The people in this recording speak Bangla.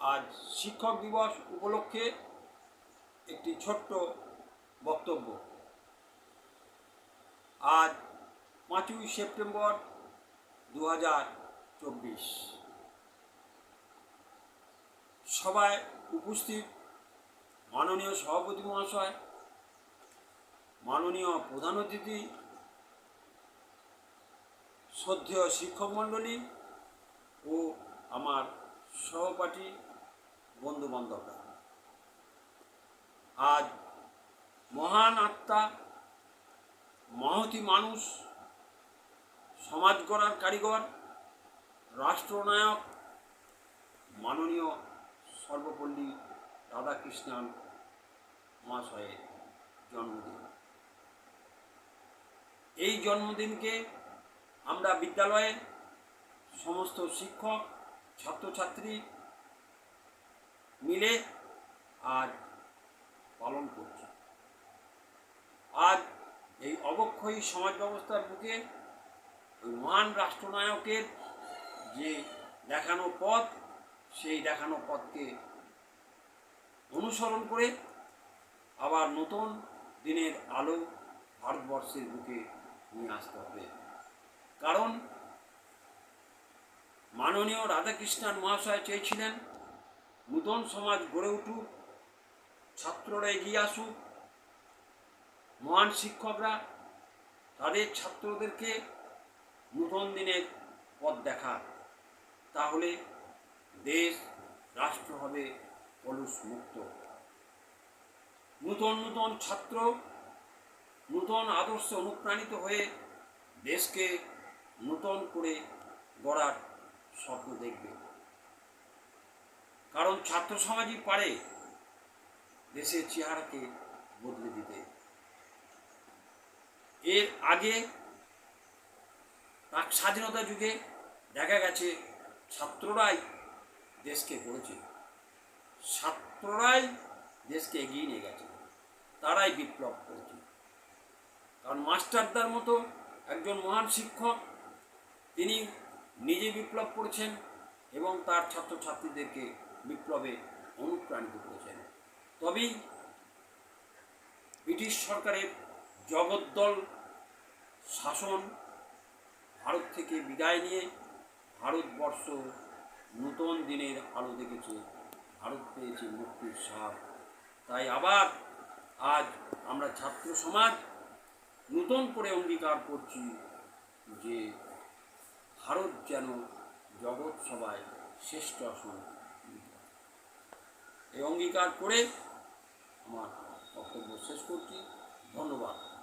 আজ শিক্ষক দিবস উপলক্ষে একটি ছোট্ট বক্তব্য। আজ পাঁচই সেপ্টেম্বর দু সভায় উপস্থিত মাননীয় সভাপতি মহাশয়, মাননীয় প্রধান অতিথি, শ্রদ্ধেয় শিক্ষক মণ্ডলী ও সহপাঠী বন্ধু বান্ধবরা। আজ মহান আত্মা, মহতি মানুষ, সমাজ গড়ার কারিগর, রাষ্ট্রনায়ক, মাননীয় সর্বপল্লী রাধাকৃষ্ণন মহাশয়ের জন্মদিন। এই জন্মদিনকে আমরা বিদ্যালয়ে সমস্ত শিক্ষক ছাত্রছাত্রী মিলে আজ পালন করছি। আজ এই অবক্ষয়ী সমাজ ব্যবস্থার বুকে মহান রাষ্ট্রনায়কের যে দেখানো পথ, সেই দেখানো পথকে অনুসরণ করে আবার নতুন দিনের আলো ভারতবর্ষের বুকে নিয়ে আসতে হবে। কারণ মাননীয় রাধাকৃষ্ণন মহাশয় চেয়েছিলেন নূতন সমাজ গড়ে উঠুক, ছাত্ররা এগিয়ে আসুক। মহান শিক্ষকরা তাদের ছাত্রদেরকে নূতন দিনের পথ দেখা তাহলে দেশ, রাষ্ট্র হবে মুক্ত নূতন নূতন ছাত্র, নূতন আদর্শে অনুপ্রাণিত হয়ে দেশকে নূতন করে গড়ার স্বপ্ন দেখবে। কারণ ছাত্র সমাজই পারে দেশের চেহারাকে বদলে দিতে। এর আগে প্রাক স্বাধীনতা যুগে দেখা গেছে, ছাত্ররাই দেশকে গড়েছে ছাত্ররাই দেশকে এগিয়ে নিয়ে গেছে। তারাই বিপ্লব করেছে। কারণ মাস্টারদার মতো একজন মহান শিক্ষক, তিনি নিজে বিপ্লব করেছেন এবং তার ছাত্রছাত্রীদেরকে বিপ্লবে অনুপ্রাণিত করেছেন। তবেই ব্রিটিশ সরকারের জগদ্দল শাসন ভারত থেকে বিদায় নিয়ে ভারতবর্ষ নূতন দিনের আলো দেখেছে, ভারত পেয়েছে মুক্তির সার তাই আবার আজ আমরা ছাত্র সমাজ নূতন করে অঙ্গীকার করছি যে যেন জগৎ সবাই শ্রেষ্ঠ আসন? এই অঙ্গীকার করে আমার বক্তব্য শেষ করছি। ধন্যবাদ।